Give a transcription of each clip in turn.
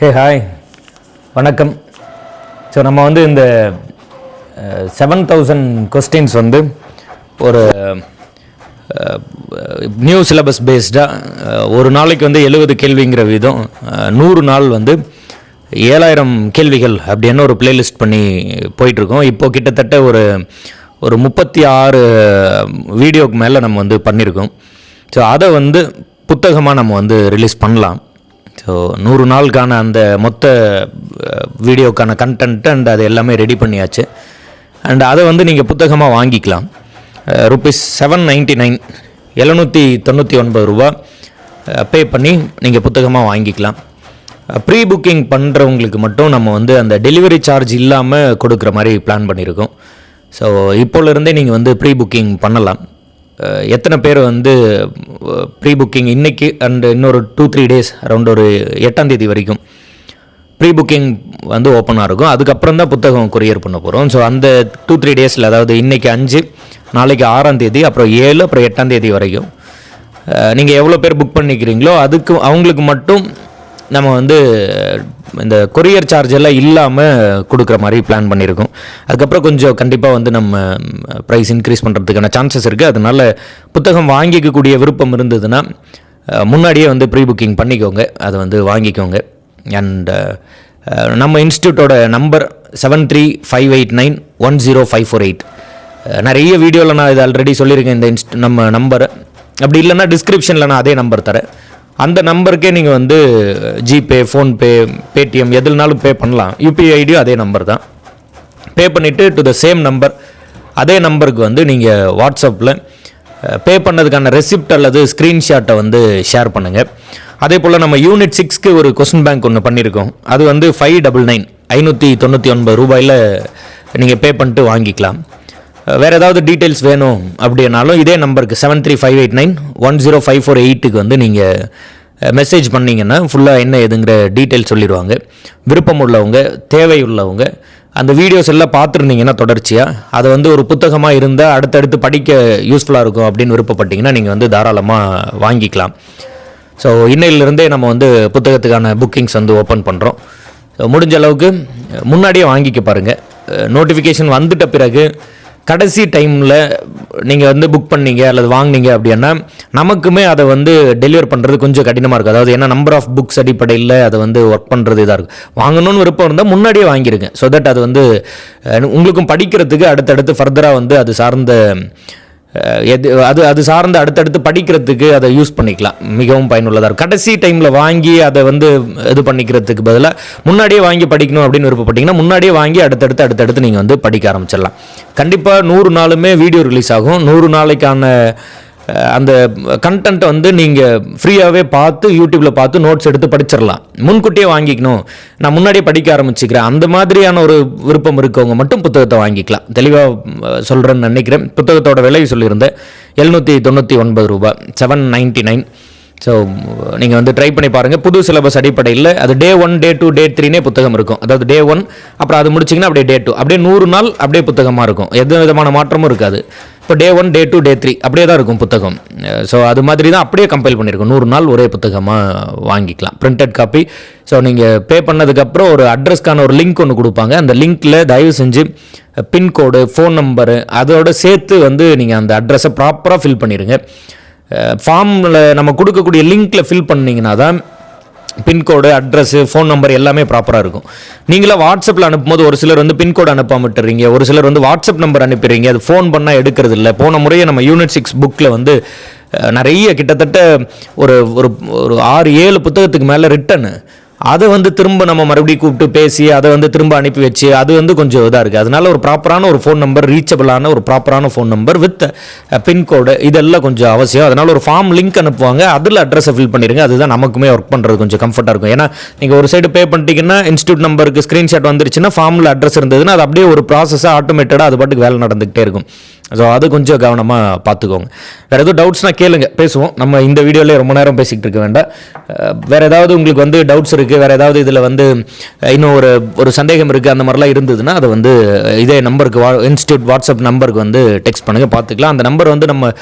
Hey hi வணக்கம். So நம்ம வந்து இந்த செவன் தௌசண்ட் கொஸ்டின்ஸ் வந்து ஒரு நியூ சிலபஸ் பேஸ்டாக ஒரு நாளைக்கு வந்து எழுபது கேள்விங்கிற விதம் நூறு நாள் வந்து ஏழாயிரம் கேள்விகள் அப்படின்னு ஒரு பிளேலிஸ்ட் பண்ணி போயிட்டுருக்கோம். இப்போ கிட்டத்தட்ட ஒரு ஒரு முப்பத்தி ஆறு வீடியோக்கு மேலே நம்ம வந்து பண்ணியிருக்கோம். ஸோ அதை வந்து புத்தகமாக நம்ம வந்து ரிலீஸ் பண்ணலாம். ஸோ நூறு நாளுக்கான அந்த மொத்த வீடியோக்கான கண்டென்ட் அண்ட் அது எல்லாமே ரெடி பண்ணியாச்சு. அண்ட் அதை வந்து நீங்கள் புத்தகமாக வாங்கிக்கலாம். ருபீஸ் செவன் நைன்ட்டி நைன் எழுநூற்றி தொண்ணூற்றி ஒன்பது ரூபா. பே பண்ணி நீங்கள் புத்தகமாக வாங்கிக்கலாம். ப்ரீ புக்கிங் பண்ணுறவங்களுக்கு மட்டும் நம்ம வந்து அந்த டெலிவரி சார்ஜ் இல்லாமல் கொடுக்குற மாதிரி பிளான் பண்ணியிருக்கோம் ஸோ இப்போலேருந்தே நீங்கள் வந்து ப்ரீ புக்கிங் பண்ணலாம். எத்தனை பேர் வந்து ப்ரீ புக்கிங் இன்றைக்கி அண்ட் இன்னொரு டூ த்ரீ டேஸ் அரௌண்ட் ஒரு எட்டாம் தேதி வரைக்கும் ப்ரீ புக்கிங் வந்து ஓப்பனாக இருக்கும். அதுக்கப்புறம் தான் புத்தகம் கொரியர் பண்ண போகிறோம் ஸோ அந்த டூ த்ரீ டேஸில் அதாவது இன்றைக்கி அஞ்சு நாளைக்கு ஆறாம் தேதி அப்புறம் ஏழு அப்புறம் எட்டாம் தேதி வரைக்கும். நீங்கள் எவ்வளோ பேர் புக் பண்ணிக்கிறீங்களோ அதுக்கு அவங்களுக்கு மட்டும் நம்ம வந்து இந்த கொரியர் சார்ஜ் எல்லாம் இல்லாமல் கொடுக்குற மாதிரி பிளான் பண்ணியிருக்கோம். அதுக்கப்புறம் கொஞ்சம் கண்டிப்பாக வந்து நம்ம ப்ரைஸ் இன்க்ரீஸ் பண்ணுறதுக்கான சான்சஸ் இருக்குது அதனால் புத்தகம் வாங்கிக்கக்கூடிய விருப்பம் இருந்ததுன்னா முன்னாடியே வந்து ப்ரீ புக்கிங் பண்ணிக்கோங்க. அதை வந்து வாங்கிக்கோங்க. அண்ட் நம்ம இன்ஸ்டியூட்டோட number seven three five eight nine one zero five four eight நிறைய வீடியோவில் நான் இது ஆல்ரெடி சொல்லியிருக்கேன் இந்த இன்ஸ்ட் நம்ம நம்பரை அப்படி இல்லைன்னா டிஸ்கிரிப்ஷனில் நான் அதே நம்பர் தரேன். அந்த நம்பருக்கே நீங்கள் வந்து ஜிபே ஃபோன்பே பேடிஎம் எதுனாலும் பே பண்ணலாம். யூபிஐ ஐடியும் அதே நம்பர் தான். பே பண்ணிவிட்டு டு த சேம் நம்பர் அதே நம்பருக்கு வந்து நீங்கள் வாட்ஸ்அப்பில் பே பண்ணதுக்கான ரெசிப்ட் அல்லது ஸ்க்ரீன்ஷாட்டை வந்து ஷேர் பண்ணுங்கள் அதே போல் நம்ம யூனிட் சிக்ஸ்க்கு ஒரு கொஸ்டின் பேங்க் ஒன்று பண்ணியிருக்கோம் அது வந்து ஃபைவ் டபுள் நைன் ஐநூற்றி தொண்ணூற்றி ஒன்பது ரூபாயில் நீங்கள் பே பண்ணிட்டு வாங்கிக்கலாம். வேறு ஏதாவது டீட்டெயில்ஸ் வேணும் அப்படின்னாலும் இதே நம்பருக்கு seven three five eight nine one zero five four எயிட்டுக்கு வந்து நீங்கள் மெசேஜ் பண்ணிங்கன்னா ஃபுல்லாக என்ன ஏதுங்கிற டீட்டெயில் சொல்லிடுவாங்க. விருப்பம் உள்ளவங்க தேவை உள்ளவங்க அந்த வீடியோஸ் எல்லாம் பார்த்துருந்தீங்கன்னா தொடர்ச்சியாக அதை வந்து ஒரு புத்தகமாக இருந்தால் அடுத்தடுத்து படிக்க யூஸ்ஃபுல்லாக இருக்கும் அப்படின்னு விருப்பப்பட்டீங்கன்னா நீங்கள் வந்து தாராளமாக வாங்கிக்கலாம். ஸோ இன்னையிலிருந்தே நம்ம வந்து புத்தகத்துக்கான புக்கிங்ஸ் வந்து ஓப்பன் பண்ணுறோம் முடிஞ்ச அளவுக்கு முன்னாடியே வாங்கிக்க பாருங்கள் நோட்டிஃபிகேஷன் வந்துட்ட பிறகு கடைசி டைமில் நீங்கள் வந்து புக் பண்ணீங்க அல்லது வாங்குனீங்க அப்படின்னா நமக்குமே அதை வந்து டெலிவர் பண்ணுறது கொஞ்சம் கடினமாக இருக்கும். அதாவது ஏன்னா நம்பர் ஆஃப் புக்ஸ் அடிப்படையில் அதை வந்து ஒர்க் பண்ணுறது இதாக இருக்கும். வாங்கணும்னு விருப்பம் இருந்தால் முன்னாடியே வாங்கியிருக்கேன் ஸோ தட் அது வந்து உங்களுக்கும் படிக்கிறதுக்கு அடுத்தடுத்து ஃபர்தராக வந்து அது சார்ந்த எது அது அது சார்ந்து அடுத்தடுத்து படிக்கிறதுக்கு அதை யூஸ் பண்ணிக்கலாம். மிகவும் பயனுள்ளதாக இருக்கும். கடைசி டைமில் வாங்கி அதை வந்து இது பண்ணிக்கிறதுக்கு பதிலாக முன்னாடியே வாங்கி படிக்கணும் அப்படின்னு விருப்பப்பட்டிங்கன்னா முன்னாடியே வாங்கி அடுத்தடுத்து அடுத்தடுத்து நீங்கள் வந்து படிக்க ஆரம்பிச்சிடலாம். கண்டிப்பாக நூறு நாளுமே வீடியோ ரிலீஸ் ஆகும். நூறு நாளைக்கான அந்த கண்டென்ட்டை வந்து நீங்கள் ஃப்ரீயாகவே பார்த்து யூடியூப்பில் பார்த்து நோட்ஸ் எடுத்து படிச்சிடலாம் முன்கூட்டியே வாங்கிக்கணும். நான் முன்னாடியே படிக்க ஆரம்பிச்சுக்கிறேன். அந்த மாதிரியான ஒரு விருப்பம் இருக்கவங்க மட்டும் புத்தகத்தை வாங்கிக்கலாம். தெளிவாக சொல்கிறேன்னு நினைக்கிறேன். புத்தகத்தோட விலை சொல்லியிருந்தேன். எழுநூற்றி தொண்ணூற்றி ஒன்பது ரூபாய். செவன் நைன்ட்டி நைன் ஸோ நீங்கள் வந்து ட்ரை பண்ணி பாருங்கள் புது சிலபஸ் அடிப்படையில் அது டே ஒன் டே டூ டே த்ரீனே புத்தகம் இருக்கும். அதாவது டே ஒன் அப்புறம் அது முடிச்சிங்கன்னா அப்படியே டே டூ அப்படியே நூறு நாள் அப்படியே புத்தகமாக இருக்கும். எந்த விதமான மாற்றமும் இருக்காது. இப்போ day one day two day three அப்படியே தான் இருக்கும் புத்தகம். ஸோ அது மாதிரி தான் அப்படியே கம்பைல் பண்ணியிருக்கோம் நூறு நாள் ஒரே புத்தகமாக வாங்கிக்கலாம். பிரிண்டட் காப்பி ஸோ நீங்கள் பே பண்ணதுக்கப்புறம் ஒரு அட்ரஸ்க்கான ஒரு லிங்க் ஒன்று கொடுப்பாங்க. அந்த லிங்க்கில் தயவு செஞ்சு பின்கோடு ஃபோன் நம்பரு அதோட சேர்த்து வந்து நீங்கள் அந்த அட்ரஸை ப்ராப்பராக ஃபில் பண்ணிடுங்க ஃபார்மில் நம்ம கொடுக்கக்கூடிய லிங்க்கில் ஃபில் பண்ணிங்கன்னா தான் பின்கோடு அட்ரஸ்ஸு ஃபோன் நம்பர் எல்லாமே ப்ராப்பராக இருக்கும். நீங்களாம் வாட்ஸ்அப்பில் அனுப்பும்போது ஒரு சிலர் வந்து பின்கோடு அனுப்பாம விட்டுறீங்க ஒரு சிலர் வந்து வாட்ஸ்அப் நம்பர் அனுப்பிடுறீங்க அது ஃபோன் பண்ணால் எடுக்கிறது இல்லை போன முறையே நம்ம யூனிட் சிக்ஸ் புக்கில் வந்து நிறைய கிட்டத்தட்ட ஒரு ஒரு ஒரு ஆறு ஏழு புத்தகத்துக்கு மேலே ரிட்டனு அதை வந்து திரும்ப நம்ம மறுபடியும் கூப்பிட்டு பேசி அதை வந்து திரும்ப அனுப்பி வச்சு அது வந்து கொஞ்சம் இதாக இருக்குது அதனால ஒரு ப்ராப்பரான ஒரு ஃபோன் நம்பர் ரீச்சபிளான ஒரு ப்ராப்பரான ஃபோன் நம்பர் வித் பின்கோடு இதெல்லாம் கொஞ்சம் அவசியம். அதனால் ஒரு ஃபார்ம் லிங்க் அனுப்புவாங்க. அதில் அட்ரஸை ஃபில் பண்ணிடுங்க அதுதான் நமக்குமே ஒர்க் பண்ணுறது கொஞ்சம் கம்ஃபர்ட்டாக இருக்கும். ஏன்னா நீங்கள் ஒரு சைடு பே பண்ணிட்டீங்கன்னா இன்ஸ்டியூட் நம்பருக்கு ஸ்க்ரீன்ஷாட் வந்துருச்சுன்னா ஃபார்மில் அட்ரஸ் இருந்ததுன்னா அது அப்படியே ஒரு ப்ராசஸாக ஆட்டோமேட்டடாக அது பாட்டுக்கு வேலை நடந்துகிட்டே இருக்கும். ஸோ அது கொஞ்சம் கவனமாக பார்த்துக்கோங்க வேறு எதுவும் டவுட்ஸ்னால் கேளுங்க. பேசுவோம். நம்ம இந்த வீடியோவிலே ரொம்ப நேரம் பேசிக்கிட்டு இருக்க வேண்டாம். வேறு ஏதாவது உங்களுக்கு வந்து டவுட்ஸ் இருக்குது இருக்குது வேறு ஏதாவது இதில் வந்து இன்னும் ஒரு ஒரு சந்தேகம் இருக்குது அந்த மாதிரிலாம் இருந்ததுன்னா அதை வந்து இதே நம்பருக்கு வா இன்ஸ்டியூட் வாட்ஸ்அப் நம்பருக்கு வந்து டெக்ஸ்ட் பண்ணுங்கள் பார்த்துக்கலாம். அந்த நம்பர் வந்து நம்ம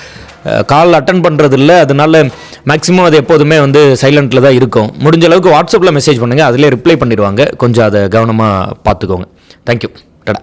கால் அட்டன் பண்ணுறது இல்லை அதனால மேக்ஸிமம் அது எப்போதுமே வந்து சைலண்ட்டில் தான் இருக்கும். முடிஞ்ச அளவுக்கு வாட்ஸ்அப்பில் மெசேஜ் பண்ணுங்கள் அதிலே ரிப்ளை பண்ணிடுவாங்க. கொஞ்சம் அதை கவனமாக பார்த்துக்கோங்க. தேங்க்யூ டடா